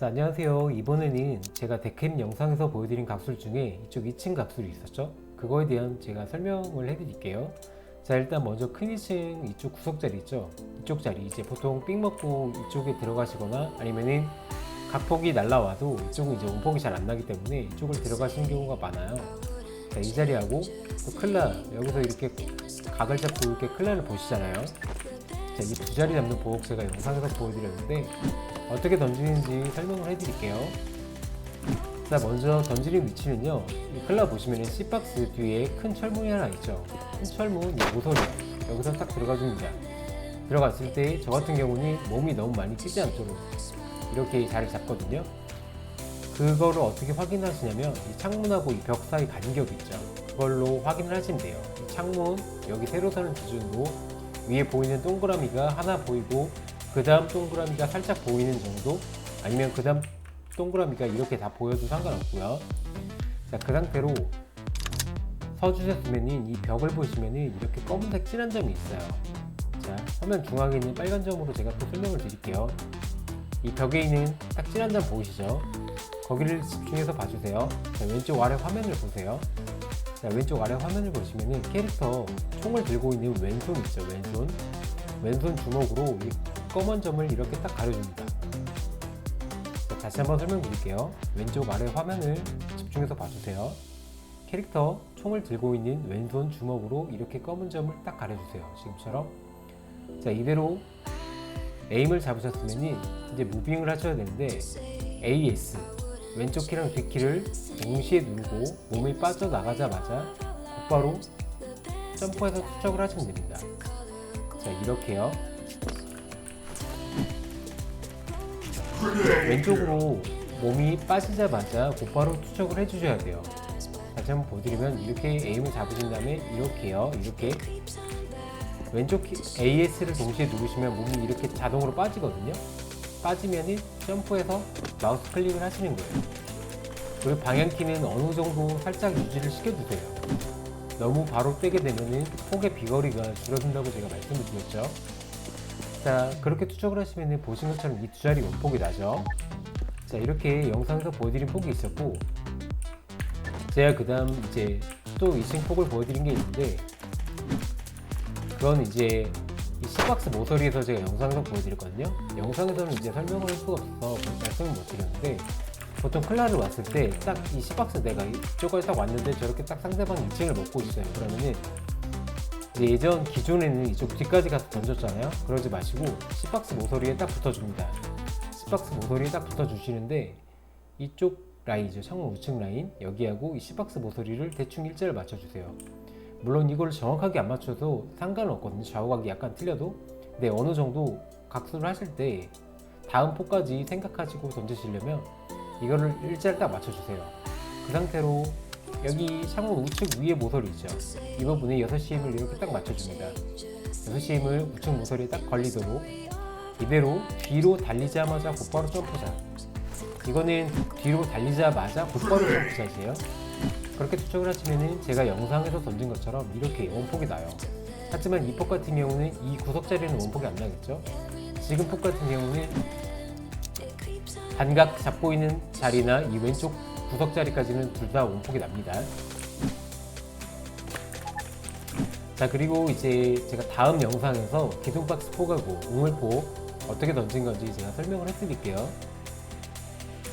자, 안녕하세요. 이번에는 제가 데캠 영상에서 보여드린 각술 중에 이쪽 2층 각술이 있었죠? 그거에 대한 제가 설명을 해드릴게요. 자, 일단 먼저 큰 2층 이쪽 구석 자리 있죠? 이쪽 자리 이제 보통 삑 먹고 이쪽에 들어가시거나 아니면은 각폭이 날라와도 이쪽은 이제 원폭이 잘 안 나기 때문에 이쪽을 들어가시는 경우가 많아요. 자, 이 자리하고 또 클라 여기서 이렇게 각을 잡고 이렇게 클라를 보시잖아요. 자, 이 두 자리 잡는 보복 제가 영상에서 보여드렸는데 어떻게 던지는지 설명을 해드릴게요. 자, 먼저 던지는 위치는요. 이 클라 보시면은 C박스 뒤에 큰 철문이 하나 있죠. 큰 철문, 이 모서리 여기서 딱 들어가줍니다. 들어갔을 때 저 같은 경우는 몸이 너무 많이 뛰지 않도록 이렇게 자리 잡거든요. 그거를 어떻게 확인하시냐면 이 창문하고 이 벽 사이 간격 있죠. 그걸로 확인을 하시면 돼요. 이 창문 여기 세로선을 기준으로 위에 보이는 동그라미가 하나 보이고 그 다음 동그라미가 살짝 보이는 정도 아니면 그 다음 동그라미가 이렇게 다 보여도 상관없고요. 자, 그 상태로 서주셨으면 이 벽을 보시면은 이렇게 검은색 진한 점이 있어요. 자, 화면 중앙에 있는 빨간 점으로 제가 또 설명을 드릴게요. 이 벽에 있는 딱 진한 점 보이시죠? 거기를 집중해서 봐주세요. 자, 왼쪽 아래 화면을 보세요. 자, 왼쪽 아래 화면을 보시면은 캐릭터 총을 들고 있는 왼손 있죠, 왼손. 왼손 주먹으로 이 검은 점을 이렇게 딱 가려줍니다. 자, 다시 한번 설명드릴게요. 왼쪽 아래 화면을 집중해서 봐주세요. 캐릭터 총을 들고 있는 왼손 주먹으로 이렇게 검은 점을 딱 가려주세요. 지금처럼. 자, 이대로 에임을 잡으셨으면 이제 무빙을 하셔야 되는데 AS 왼쪽 키랑 뒷키를 동시에 누르고 몸이 빠져나가자마자 곧바로 점프해서 투척을 하시면 됩니다. 자, 이렇게요. 왼쪽으로 몸이 빠지자마자 곧바로 투척을 해주셔야 돼요. 다시 한번 보여드리면 이렇게 에임을 잡으신 다음에 이렇게요. 이렇게 왼쪽 키, AS를 동시에 누르시면 몸이 이렇게 자동으로 빠지거든요. 빠지면은 점프해서 마우스 클릭을 하시는 거예요. 그리고 방향키는 어느 정도 살짝 유지를 시켜주세요. 너무 바로 떼게 되면은 폭의 비거리가 줄어든다고 제가 말씀을 드렸죠. 자, 그렇게 투척을 하시면은 보신 것처럼 이 두 자리 원폭이 나죠. 자, 이렇게 영상에서 보여드린 폭이 있었고, 제가 그 다음 이제 또 2층 폭을 보여드린 게 있는데, 그건 이제 이 C박스 모서리에서 제가 영상에서 보여드렸거든요. 영상에서는 이제 설명을 할 수가 없어서 말씀을 못 드렸는데, 보통 클라를 왔을 때 딱이 C박스 내가 이쪽까지 딱 왔는데 저렇게 딱 상대방 2층을 먹고 있어요. 그러면은 예전 기존에는 이쪽 뒤까지 가서 던졌잖아요. 그러지 마시고 C박스 모서리에 딱 붙어줍니다. C박스 모서리에 딱 붙어주시는데 이쪽 라인이죠. 창문 우측 라인 여기하고 이 C박스 모서리를 대충 일자를 맞춰주세요. 물론 이걸 정확하게 안 맞춰도 상관은 없거든요. 좌우각이 약간 틀려도. 근데 어느 정도 각수를 하실 때 다음 포까지 생각하시고 던지시려면 이거를 일자를 딱 맞춰주세요. 그 상태로 여기 창문 우측 위에 모서리 있죠. 이 부분에 6시 힘을 이렇게 딱 맞춰줍니다. 6시 힘을 우측 모서리에 딱 걸리도록 이대로 뒤로 달리자마자 곧바로 점프샷. 이거는 뒤로 달리자마자 곧바로 점프샷이에요. 그렇게 투척을 하시면은 제가 영상에서 던진 것처럼 이렇게 원폭이 나요. 하지만 이 폭 같은 경우는 이 구석 자리는 원폭이 안 나겠죠. 지금 폭 같은 경우는 반각 잡고 있는 자리나 이 왼쪽 구석 자리까지는 둘 다 원폭이 납니다. 자 그리고 이제 제가 다음 영상에서 기둥박스 폭하고 우물폭 어떻게 던진 건지 제가 설명을 해드릴게요.